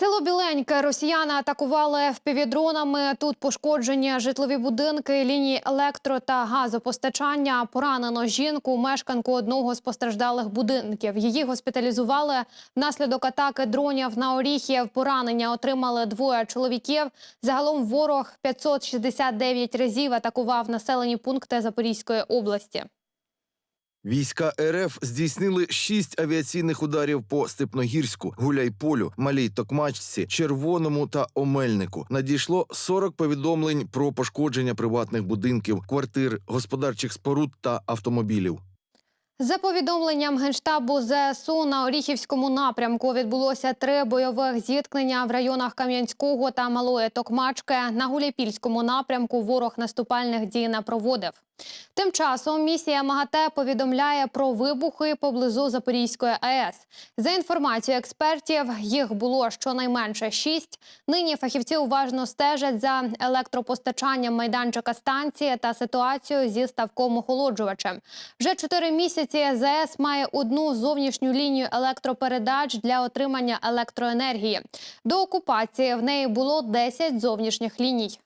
Село Біленьке росіяни атакували впівдронами. Тут пошкоджені житлові будинки, лінії електро та газопостачання. Поранено жінку, мешканку одного з постраждалих будинків. Її госпіталізували внаслідок атаки дронів на Оріхів. Поранення отримали двоє чоловіків. Загалом ворог 569 разів атакував населені пункти Запорізької області. Війська РФ здійснили шість авіаційних ударів по Степногірську, Гуляйполю, Малій Токмачці, Червоному та Омельнику. Надійшло 40 повідомлень про пошкодження приватних будинків, квартир, господарчих споруд та автомобілів. За повідомленням генштабу ЗСУ на Оріхівському напрямку відбулося три бойових зіткнення в районах Кам'янського та Малої Токмачки. На Гуляйпільському напрямку ворог наступальних дій не проводив. Тим часом місія МАГАТЕ повідомляє про вибухи поблизу Запорізької АЕС. За інформацією експертів, їх було щонайменше шість. Нині фахівці уважно стежать за електропостачанням майданчика станції та ситуацією зі ставком охолоджувачем. Вже чотири місяці ЗАЕС має одну зовнішню лінію електропередач для отримання електроенергії. До окупації в неї було 10 зовнішніх ліній.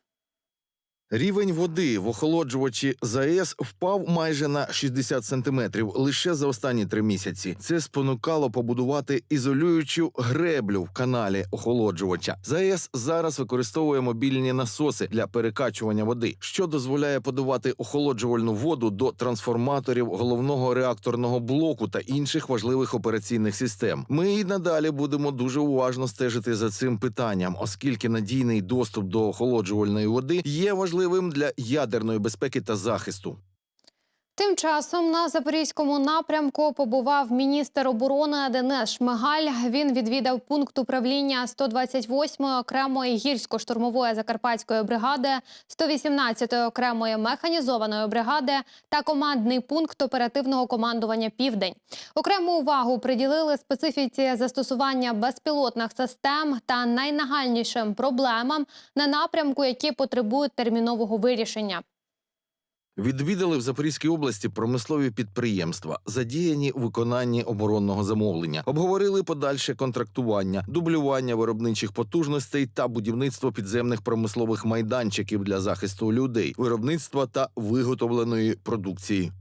Рівень води в охолоджувачі ЗАЕС впав майже на 60 сантиметрів лише за останні три місяці. Це спонукало побудувати ізолюючу греблю в каналі охолоджувача. ЗАЕС зараз використовує мобільні насоси для перекачування води, що дозволяє подавати охолоджувальну воду до трансформаторів головного реакторного блоку та інших важливих операційних систем. Ми і надалі будемо дуже уважно стежити за цим питанням, оскільки надійний доступ до охолоджувальної води є важливим для ядерної безпеки та захисту. Тим часом на запорізькому напрямку побував міністр оборони Денис Шмигаль. Він відвідав пункт управління 128-ї окремої гірсько-штурмової закарпатської бригади, 118-ї окремої механізованої бригади та командний пункт оперативного командування Південь. Окрему увагу приділили специфіці застосування безпілотних систем та найнагальнішим проблемам на напрямку, які потребують термінового вирішення. Відвідали в Запорізькій області промислові підприємства, задіяні у виконанні оборонного замовлення, обговорили подальше контрактування, дублювання виробничих потужностей та будівництво підземних промислових майданчиків для захисту людей, виробництва та виготовленої продукції.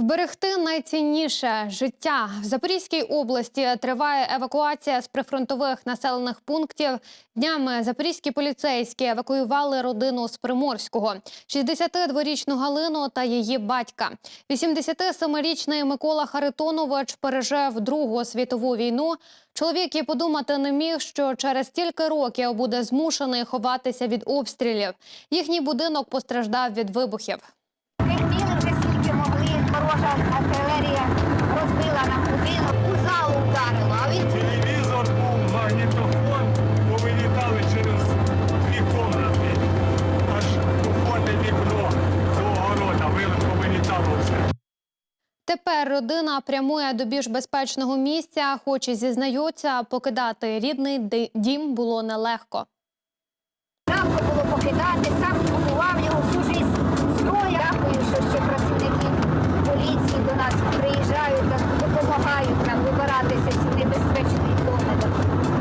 Вберегти найцінніше життя в Запорізькій області триває евакуація з прифронтових населених пунктів. Днями запорізькі поліцейські евакуювали родину з Приморського, 62-річну Галину та її батька. 87-річний Микола Харитонович пережив Другу світову війну. Чоловік і подумати не міг, що через стільки років буде змушений ховатися від обстрілів. Їхній будинок постраждав від вибухів. Ворожа артилерія розбила нам будинок, у залу вдарило. А він Телевізор був, магнітофон, повилітали через дві комнати. Аж кухонне вікно до огорода вилетіло, повилітало все. Тепер родина прямує до більш безпечного місця, хоч і зізнаються, покидати рідний дім було нелегко. жалко було покидати, сам купував його всю життя. Строя. Дякую, що ще працівники поліції до нас та допомагають нам вибиратися з небезпечної зони.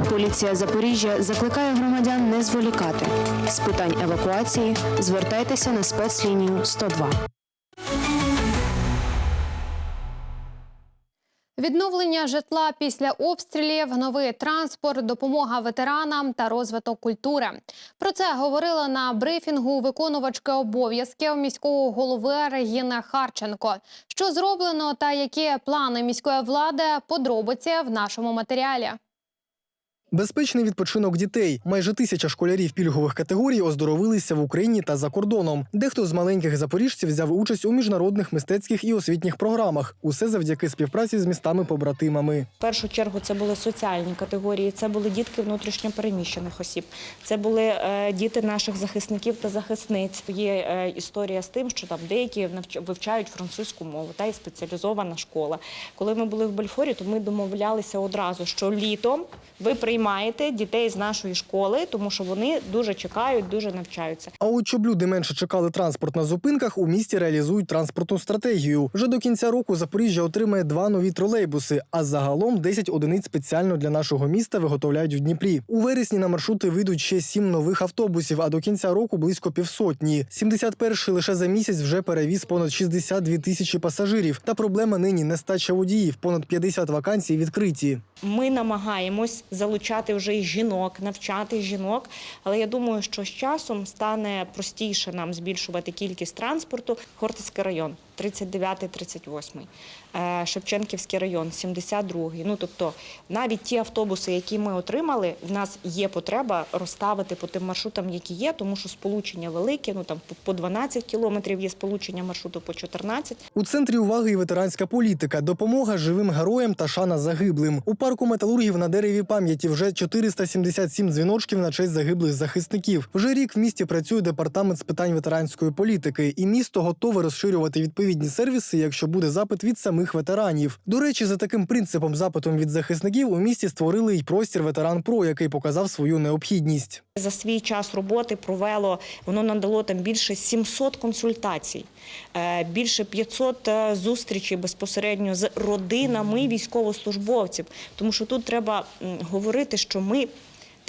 Поліція Запоріжжя закликає громадян не зволікати. З питань евакуації звертайтеся на спецлінію 102. Відновлення житла після обстрілів, новий транспорт, допомога ветеранам та розвиток культури. Про це говорила на брифінгу виконувачки обов'язків міського голови Регіна Харченко. Що зроблено та які плани міської влади? Подробиці в нашому матеріалі. Безпечний відпочинок дітей. Майже тисяча школярів пільгових категорій оздоровилися в Україні та за кордоном. Дехто з маленьких запоріжців взяв участь у міжнародних мистецьких і освітніх програмах. Усе завдяки співпраці з містами-побратимами. В першу чергу це були соціальні категорії, це були дітки внутрішньопереміщених осіб, це були е, діти наших захисників та захисниць. Є е, історія з тим, що там деякі вивчають французьку мову та і спеціалізована школа. Коли ми були в Бальфорі, то ми домовлялися одразу, що літом ви приймете приймаєте дітей з нашої школи, тому що вони дуже чекають, дуже навчаються. А от щоб люди менше чекали транспорт на зупинках, у місті реалізують транспортну стратегію. Вже до кінця року Запоріжжя отримає два нові тролейбуси, а загалом 10 одиниць спеціально для нашого міста виготовляють в Дніпрі. У вересні на маршрути вийдуть ще сім нових автобусів, а до кінця року близько півсотні. 71-й лише за місяць вже перевіз понад 62 тисячі пасажирів. Та проблема нині нестача водіїв. Понад 50 вакансій відкриті. Ми намагаємось залучати вже і жінок, навчати жінок. Але я думаю, що з часом стане простіше нам збільшувати кількість транспорту. Хортицький район 39-38, е, Шевченківський район 72. Ну тобто, навіть ті автобуси, які ми отримали, в нас є потреба розставити по тим маршрутам, які є, тому що сполучення велике. Ну там по 12 кілометрів є сполучення маршруту по 14. У центрі уваги і ветеранська політика, допомога живим героям та шана загиблим. У парку металургів на дереві пам'яті вже 477 дзвіночків на честь загиблих захисників. Вже рік в місті працює департамент з питань ветеранської політики, і місто готове розширювати відповідні сервіси, якщо буде запит від самих ветеранів. До речі, за таким принципом запитом від захисників у місті створили й простір ветеран Про, який показав свою необхідність. За свій час роботи провело, воно надало там більше 700 консультацій, е, більше 500 е, зустрічей безпосередньо з родинами військовослужбовців. Тому що тут треба говорити, що ми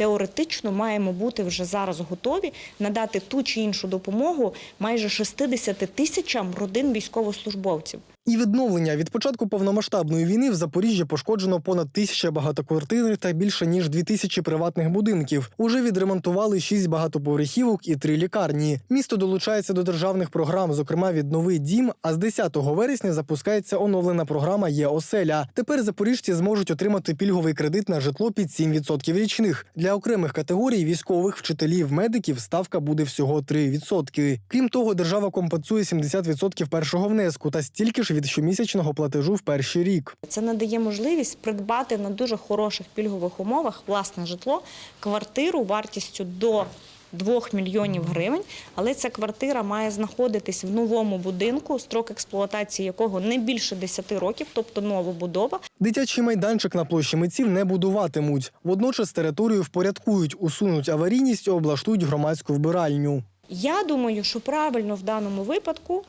теоретично маємо бути вже зараз готові надати ту чи іншу допомогу майже 60 тисячам родин військовослужбовців. І відновлення від початку повномасштабної війни в Запоріжжі пошкоджено понад тисяча багатоквартирних та більше ніж дві тисячі приватних будинків. Уже відремонтували шість багатоповерхівок і три лікарні. Місто долучається до державних програм, зокрема віднови дім. А з 10 вересня запускається оновлена програма Є оселя. Тепер запоріжці зможуть отримати пільговий кредит на житло під 7% річних. Для окремих категорій військових, вчителів, медиків ставка буде всього 3%. Крім того, держава компенсує 70% першого внеску та стільки ж від щомісячного платежу в перший рік. Це надає можливість придбати на дуже хороших пільгових умовах власне житло, квартиру вартістю до 2 мільйонів гривень, але ця квартира має знаходитись в новому будинку, строк експлуатації якого не більше 10 років, тобто новобудова. Дитячий майданчик на площі митців не будуватимуть. Водночас територію впорядкують, усунуть аварійність і облаштують громадську вбиральню. Я думаю, що правильно в даному випадку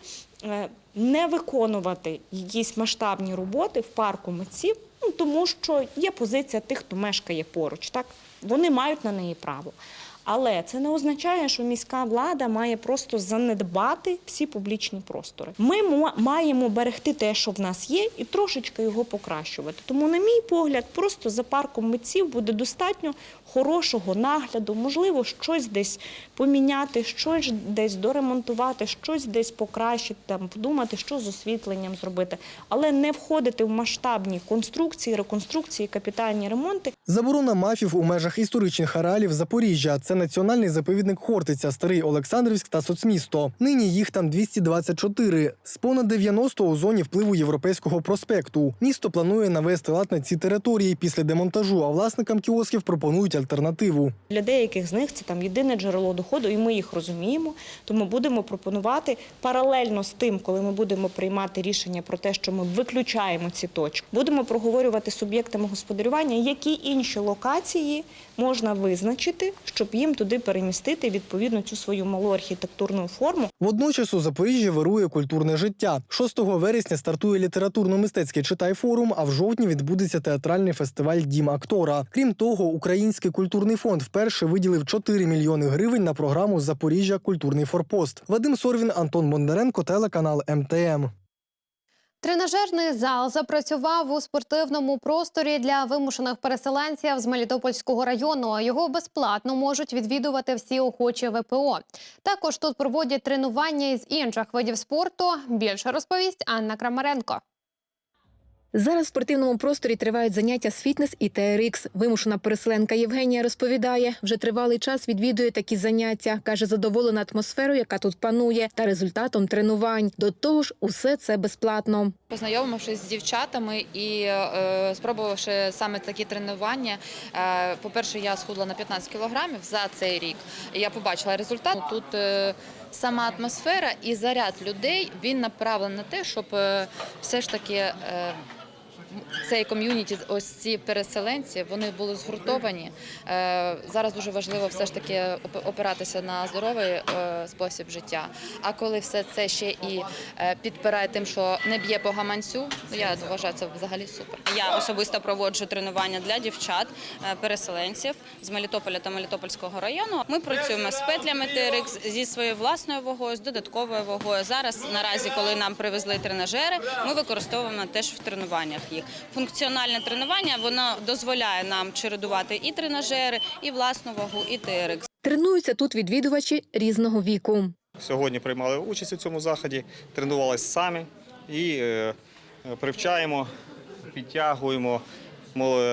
не виконувати якісь масштабні роботи в парку митців, ну, тому що є позиція тих, хто мешкає поруч. Так? Вони мають на неї право. Але це не означає, що міська влада має просто занедбати всі публічні простори. Ми маємо берегти те, що в нас є, і трошечки його покращувати. Тому, на мій погляд, просто за парком митців буде достатньо хорошого нагляду, можливо, щось десь поміняти, щось десь доремонтувати, щось десь покращити, там подумати, що з освітленням зробити, але не входити в масштабні конструкції, реконструкції, капітальні ремонти. Заборона мафів у межах історичних ареалів Запоріжжя. Це національний заповідник Хортиця, Старий Олександрівськ та соцмісто. Нині їх там 224. З понад 90 у зоні впливу європейського проспекту. Місто планує навести лад на ці території після демонтажу, а власникам кіосків пропонують альтернативу. Для деяких з них це там єдине джерело доходу, і ми їх розуміємо. Тому будемо пропонувати паралельно з тим, коли ми будемо приймати рішення про те, що ми виключаємо ці точки. Будемо проговорювати з суб'єктами господарювання, які інші локації можна визначити, щоб їм туди перемістити відповідно цю свою малу архітектурну форму. Водночас у Запоріжжі вирує культурне життя. 6 вересня стартує літературно-мистецький читай форум, а в жовтні відбудеться театральний фестиваль Дім актора. Крім того, Український культурний фонд вперше виділив 4 мільйони гривень на програму Запоріжжя Культурний форпост. Вадим Сорвін, Антон Бондаренко, телеканал МТМ. Тренажерний зал запрацював у спортивному просторі для вимушених переселенців з Мелітопольського району. Його безплатно можуть відвідувати всі охочі ВПО. Також тут проводять тренування із інших видів спорту. Більше розповість Анна Крамаренко. Зараз в спортивному просторі тривають заняття з фітнес і TRX. Вимушена переселенка Євгенія розповідає, вже тривалий час відвідує такі заняття. каже, задоволена атмосферою, яка тут панує, та результатом тренувань. До того ж, усе це безплатно. Познайомившись з дівчатами і е, спробувавши саме такі тренування, е, по-перше, я схудла на 15 кілограмів за цей рік. Я побачила результат. Тут е, сама атмосфера і заряд людей він направлений на те, щоб е, все ж таки. Цей ком'юніті, ось ці переселенці, вони були згуртовані. Е, Зараз дуже важливо все ж таки оп- опиратися на здоровий е, спосіб життя. А коли все це ще і е, підпирає тим, що не б'є по гаманцю, я вважаю це взагалі супер. Я особисто проводжу тренування для дівчат, переселенців з Мелітополя та Мелітопольського району. Ми працюємо з петлями TRX, зі своєю власною вагою, з додатковою вагою. Зараз наразі, коли нам привезли тренажери, ми використовуємо теж в тренуваннях їх. Функціональне тренування воно дозволяє нам чередувати і тренажери, і власну вагу, і TRX. Тренуються тут відвідувачі різного віку. Сьогодні приймали участь у цьому заході, тренувалися самі і е, е, привчаємо, підтягуємо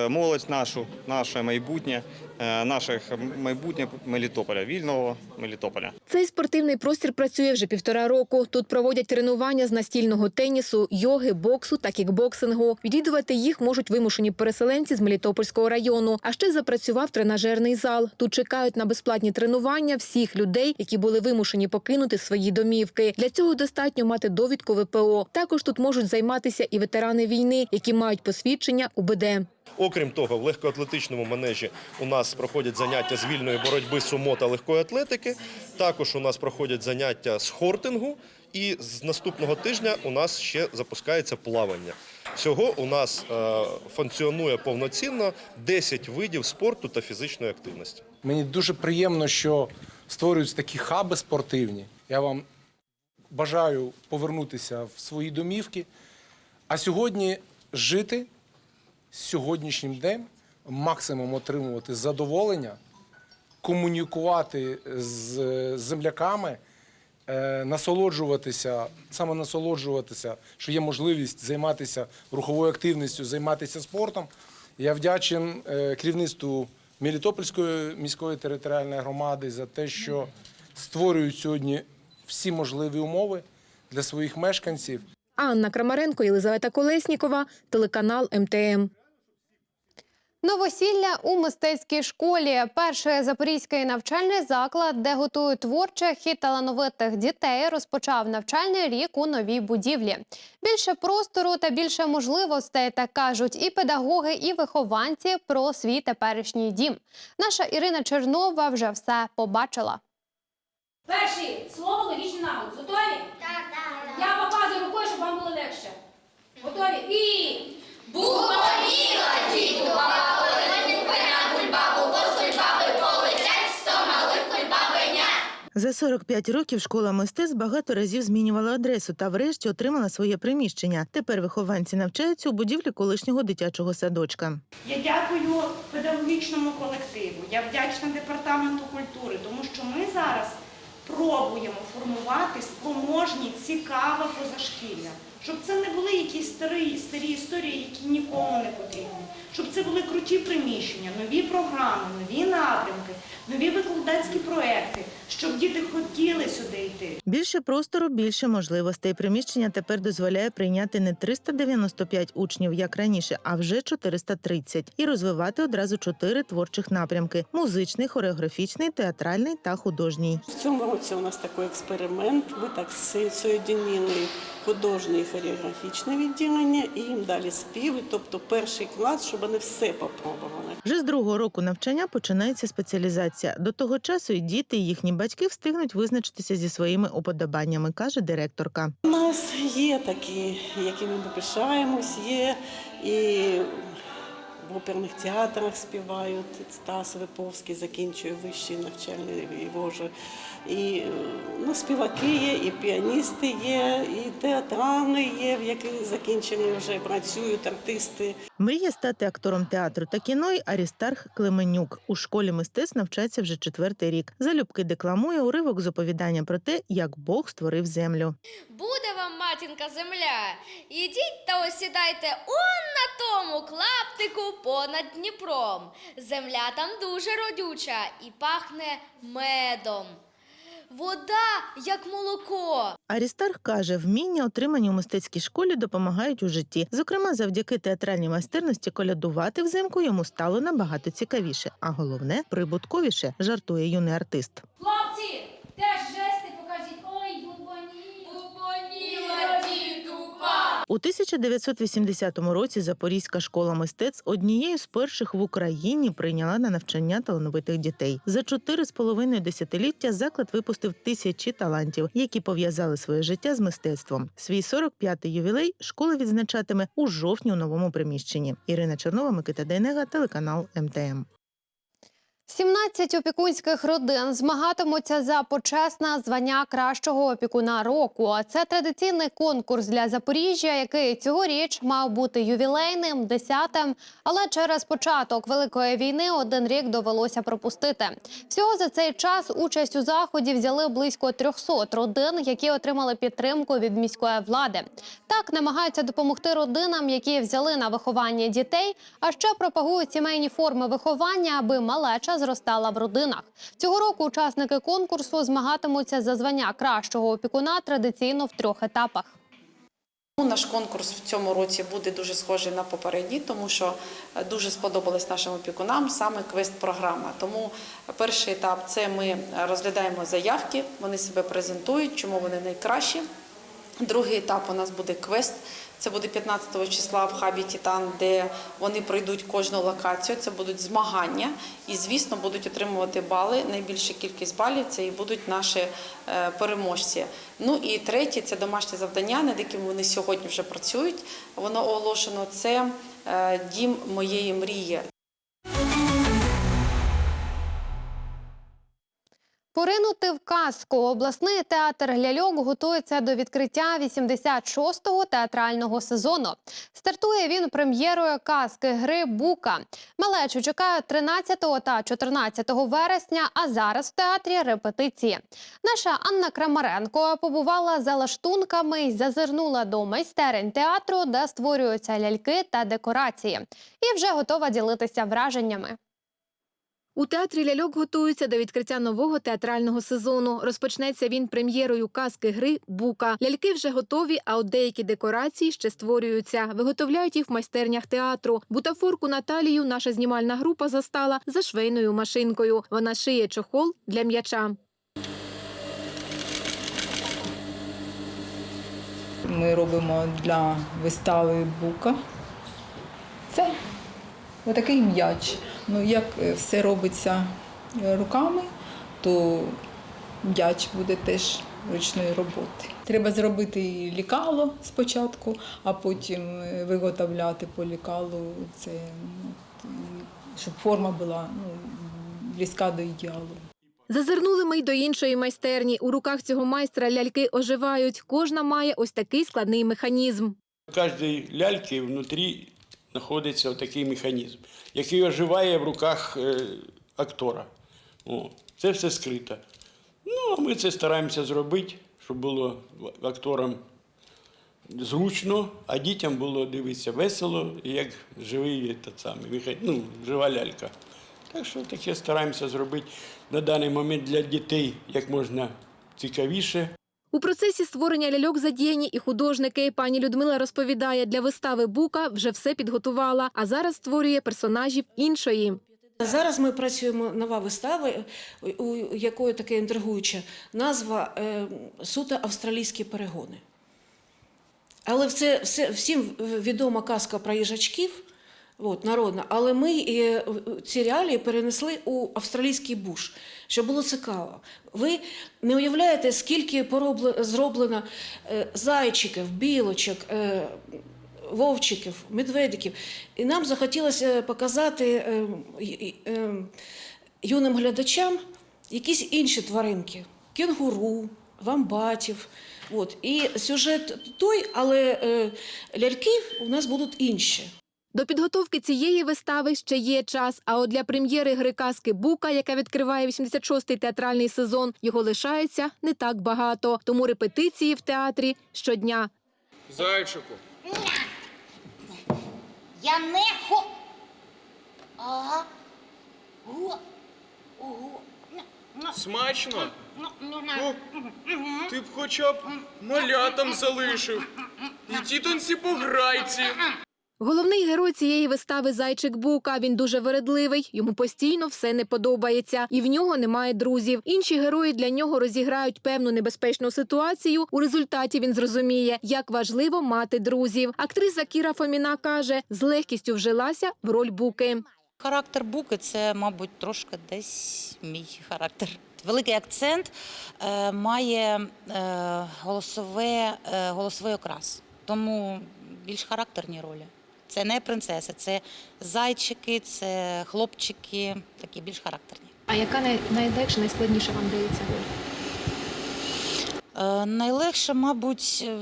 молодь нашу, наше майбутнє, е, наше майбутнє Мелітополя, вільного Мелітополя. Цей спортивний простір працює вже півтора року. Тут проводять тренування з настільного тенісу, йоги, боксу та кікбоксингу. Відвідувати їх можуть вимушені переселенці з Мелітопольського району. А ще запрацював тренажерний зал. Тут чекають на безплатні тренування всіх людей, які були вимушені покинути свої домівки. Для цього достатньо мати довідку ВПО. Також тут можуть займатися і ветерани війни, які мають посвідчення УБД. Окрім того, в легкоатлетичному манежі у нас проходять заняття з вільної боротьби сумо та легкої атлетики. Також у нас проходять заняття з хортингу. І з наступного тижня у нас ще запускається плавання. Всього у нас е, функціонує повноцінно 10 видів спорту та фізичної активності. Мені дуже приємно, що створюються такі хаби спортивні. Я вам бажаю повернутися в свої домівки, а сьогодні жити сьогоднішнім днем, максимум отримувати задоволення, комунікувати з земляками, е, насолоджуватися, саме насолоджуватися, що є можливість займатися руховою активністю, займатися спортом. Я вдячен е, керівництву Мелітопольської міської територіальної громади за те, що створюють сьогодні всі можливі умови для своїх мешканців. Анна Крамаренко, Єлизавета Колеснікова, телеканал МТМ. Новосілля у мистецькій школі. Перший запорізький навчальний заклад, де готують творчих і талановитих дітей, розпочав навчальний рік у новій будівлі. Більше простору та більше можливостей, так кажуть і педагоги, і вихованці про свій теперішній дім. Наша Ірина Чернова вже все побачила. Перший слово логічний наголос. Готові? Так, так. Я показую рукою, щоб вам було легше. Готові? І Бубоніла діду баба, За 45 років школа мистецтв багато разів змінювала адресу та врешті отримала своє приміщення. Тепер вихованці навчаються у будівлі колишнього дитячого садочка. Я дякую педагогічному колективу, я вдячна департаменту культури, тому що ми зараз пробуємо формувати спроможні, цікаве позашкілля. Щоб це не були якісь старі, старі історії, які нікому не потрібні. Щоб це були круті приміщення, нові програми, нові напрямки, нові викладацькі проекти, щоб діти хотіли сюди йти. Більше простору, більше можливостей. Приміщення тепер дозволяє прийняти не 395 учнів, як раніше, а вже 430. і розвивати одразу чотири творчих напрямки: музичний, хореографічний, театральний та художній. в цьому році у нас такий експеримент. Ми так соєдинили художнє і хореографічне відділення і їм далі спів, тобто перший клас, щоб вони все попробували. Вже з другого року навчання починається спеціалізація. До того часу і діти, і їхні батьки встигнуть визначитися зі своїми уподобаннями, каже директорка. У нас є такі, якими ми пишаємось, є і в оперних театрах співають. Стас Виповський закінчує вищий навчальний воже. І е, ну, співаки є, і піаністи є, і театрали є, в яких закінчені вже працюють артисти. Мріє стати актором театру та кіно й Арістарх Клеменюк. У школі мистецтв навчається вже четвертий рік. Залюбки декламує уривок з оповідання про те, як Бог створив землю. Буде вам, матінка, земля. Ідіть та осідайте он на тому клаптику понад Дніпром. Земля там дуже родюча і пахне медом. Вода, як молоко. Арістарх каже, вміння, отримані у мистецькій школі, допомагають у житті. Зокрема, завдяки театральній майстерності колядувати взимку йому стало набагато цікавіше, а головне прибутковіше, жартує юний артист. У 1980 році Запорізька школа мистецтв однією з перших в Україні прийняла на навчання талановитих дітей. За чотири з половиною десятиліття заклад випустив тисячі талантів, які пов'язали своє життя з мистецтвом. Свій 45-й ювілей школа відзначатиме у жовтні у новому приміщенні. Ірина Чернова, Микита Дейнега, телеканал МТМ. 17 опікунських родин змагатимуться за почесне звання кращого опікуна року. Це традиційний конкурс для Запоріжжя, який цьогоріч мав бути ювілейним, десятим. Але через початок великої війни один рік довелося пропустити. Всього за цей час участь у заході взяли близько 300 родин, які отримали підтримку від міської влади. Так намагаються допомогти родинам, які взяли на виховання дітей, а ще пропагують сімейні форми виховання, аби малеча зростала в родинах. Цього року учасники конкурсу змагатимуться за звання кращого опікуна традиційно в трьох етапах. Ну, Наш конкурс в цьому році буде дуже схожий на попередній, тому що е, дуже сподобалась нашим опікунам саме квест-програма. Тому перший етап це ми розглядаємо заявки, вони себе презентують, чому вони найкращі. Другий етап у нас буде квест. Це буде 15 числа в хабі Тітан, де вони пройдуть кожну локацію. Це будуть змагання, і звісно будуть отримувати бали. Найбільша кількість балів це і будуть наші е, переможці. Ну і третє це домашнє завдання, над яким вони сьогодні вже працюють. Воно оголошено. Це е, дім моєї мрії. Поринути в казку обласний театр ляльок готується до відкриття 86-го театрального сезону. Стартує він прем'єрою казки гри Бука. Малечу чекають 13 та 14 вересня. А зараз в театрі репетиції. Наша Анна Крамаренко побувала за лаштунками і зазирнула до майстерень театру, де створюються ляльки та декорації, і вже готова ділитися враженнями. У театрі ляльок готуються до відкриття нового театрального сезону. Розпочнеться він прем'єрою казки гри Бука. Ляльки вже готові, а от деякі декорації ще створюються. Виготовляють їх в майстернях театру. Бутафорку Наталію наша знімальна група застала за швейною машинкою. Вона шиє чохол для м'яча. Ми робимо для вистави бука. Це отакий м'яч. Ну, як е, все робиться е, руками, то м'яч буде теж ручної роботи. Треба зробити лікало спочатку, а потім е, виготовляти по лікалу це, ну, щоб форма була ну, близька до ідеалу. Зазирнули ми й до іншої майстерні. У руках цього майстра ляльки оживають. Кожна має ось такий складний механізм. У кожній ляльки внутрі знаходиться такий механізм, який оживає в руках е, актора. О, це все скрито. Ну, а ми це стараємося зробити, щоб було акторам зручно, а дітям було дивитися весело, як живий самий, ну, жива лялька. Так що таке стараємося зробити на даний момент для дітей як можна цікавіше. У процесі створення ляльок задіяні і художники. Пані Людмила розповідає, для вистави Бука вже все підготувала, а зараз створює персонажів іншої. Зараз ми працюємо нова вистава, у якої таке інтригуюча назва е, суто австралійські перегони. Але це всім відома казка про їжачків, от, народна, але ми е, ці реалії перенесли у австралійський буш, що було цікаво. Ви не уявляєте, скільки поробле- зроблено е, зайчиків, білочок. е, вовчиків, медведиків. І нам захотілося показати е, е, юним глядачам якісь інші тваринки: кенгуру, вамбатів. От. І сюжет той, але е, ляльки у нас будуть інші. До підготовки цієї вистави ще є час. А от для прем'єри гри казки Бука, яка відкриває 86-й театральний сезон, його лишається не так багато. Тому репетиції в театрі щодня. Зайчику. Я не хо. Ага. Го. Ого. Смачно? Ну, Ти б хоча б малятам залишив. І тітонці пограйці. Головний герой цієї вистави зайчик Бука. Він дуже вередливий, йому постійно все не подобається, і в нього немає друзів. Інші герої для нього розіграють певну небезпечну ситуацію. У результаті він зрозуміє, як важливо мати друзів. Актриса Кіра Фоміна каже, з легкістю вжилася в роль буки. Характер буки це, мабуть, трошки десь мій характер. Великий акцент е, має е, голосове, е, голосовий окрас, тому більш характерні ролі. Це не принцеси, це зайчики, це хлопчики, такі більш характерні. А яка найлегша, найскладніша вам дається роль? Е, Найлегше, мабуть, е,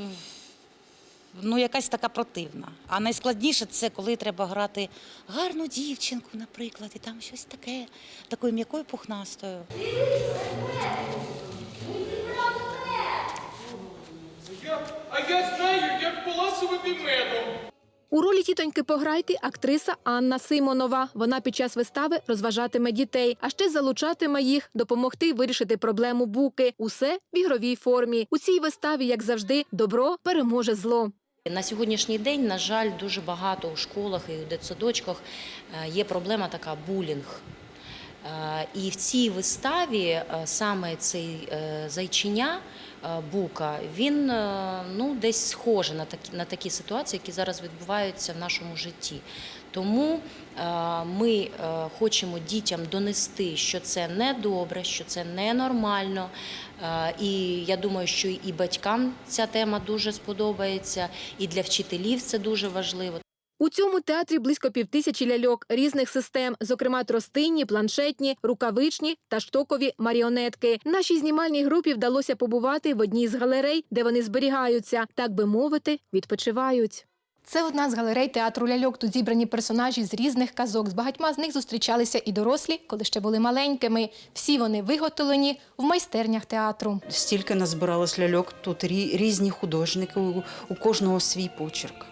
ну, якась така противна. А найскладніше це коли треба грати гарну дівчинку, наприклад, і там щось таке, такою м'якою пухнастою. А я знаю, як поласувати медом. У ролі тітоньки Пограйки актриса Анна Симонова. Вона під час вистави розважатиме дітей, а ще залучатиме їх допомогти вирішити проблему буки. Усе в ігровій формі. У цій виставі, як завжди, добро переможе зло. На сьогоднішній день, на жаль, дуже багато у школах і у дитсадочках е, є проблема така булінг. Е, І в цій виставі е, саме цей зайчиня Бука, він е, ну, десь схожий на такі, на такі ситуації, які зараз відбуваються в нашому житті. Тому е, ми е, хочемо дітям донести, що це не добре, що це ненормально. Е, І я думаю, що і батькам ця тема дуже сподобається, і для вчителів це дуже важливо. У цьому театрі близько півтисячі ляльок різних систем, зокрема тростинні, планшетні, рукавичні та штокові маріонетки. Нашій знімальній групі вдалося побувати в одній з галерей, де вони зберігаються, так би мовити, відпочивають. Це одна з галерей театру ляльок. Тут зібрані персонажі з різних казок. З багатьма з них зустрічалися і дорослі, коли ще були маленькими. Всі вони виготовлені в майстернях театру. Стільки назбиралось ляльок, тут різні художники, у, у кожного свій почерк.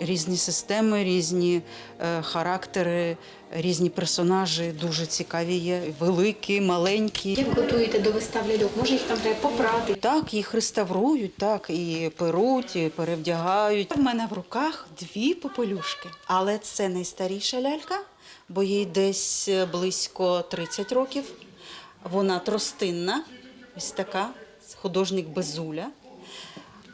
Різні системи, різні е, характери, різні персонажі дуже цікаві є, великі, маленькі. Як готуєте до вистав ляльок? Може їх там треба попрати? Так, їх реставрують, так, і перуть, і перевдягають. У мене в руках дві попелюшки, але це найстаріша лялька, бо їй десь е, близько 30 років. Вона тростинна, ось така, художник Безуля.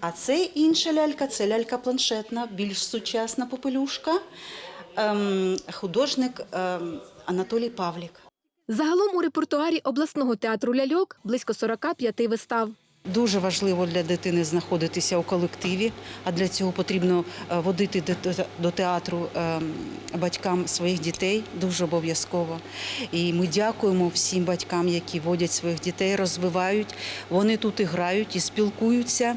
А це інша лялька, це лялька планшетна, більш сучасна попелюшка. Ем, художник ем, Анатолій Павлік. Загалом у репертуарі обласного театру ляльок близько 45 вистав. Дуже важливо для дитини знаходитися у колективі, а для цього потрібно е, водити до театру е, батькам своїх дітей дуже обов'язково. І ми дякуємо всім батькам, які водять своїх дітей, розвивають. Вони тут і грають, і спілкуються.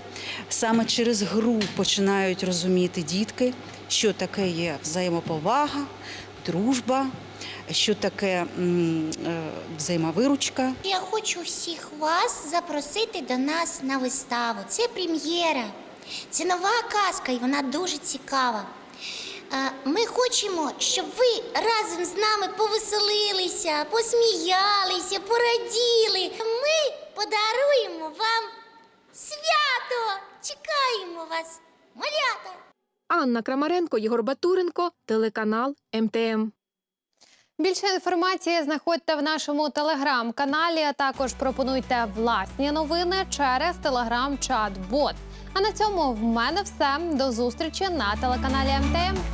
Саме через гру починають розуміти дітки, що таке є взаємоповага, дружба, що таке е, взаємовиручка. Я хочу всіх вас запросити до нас на виставу. Це прем'єра. Це нова казка, і вона дуже цікава. Е, Ми хочемо, щоб ви разом з нами повеселилися, посміялися, пораділи. Ми подаруємо вам свято. Чекаємо вас, малята. Анна Крамаренко, Єгор Батуренко, телеканал МТМ. Більше інформації знаходьте в нашому телеграм-каналі. а Також пропонуйте власні новини через телеграм-чат-бот. А на цьому в мене все. До зустрічі на телеканалі МТМ.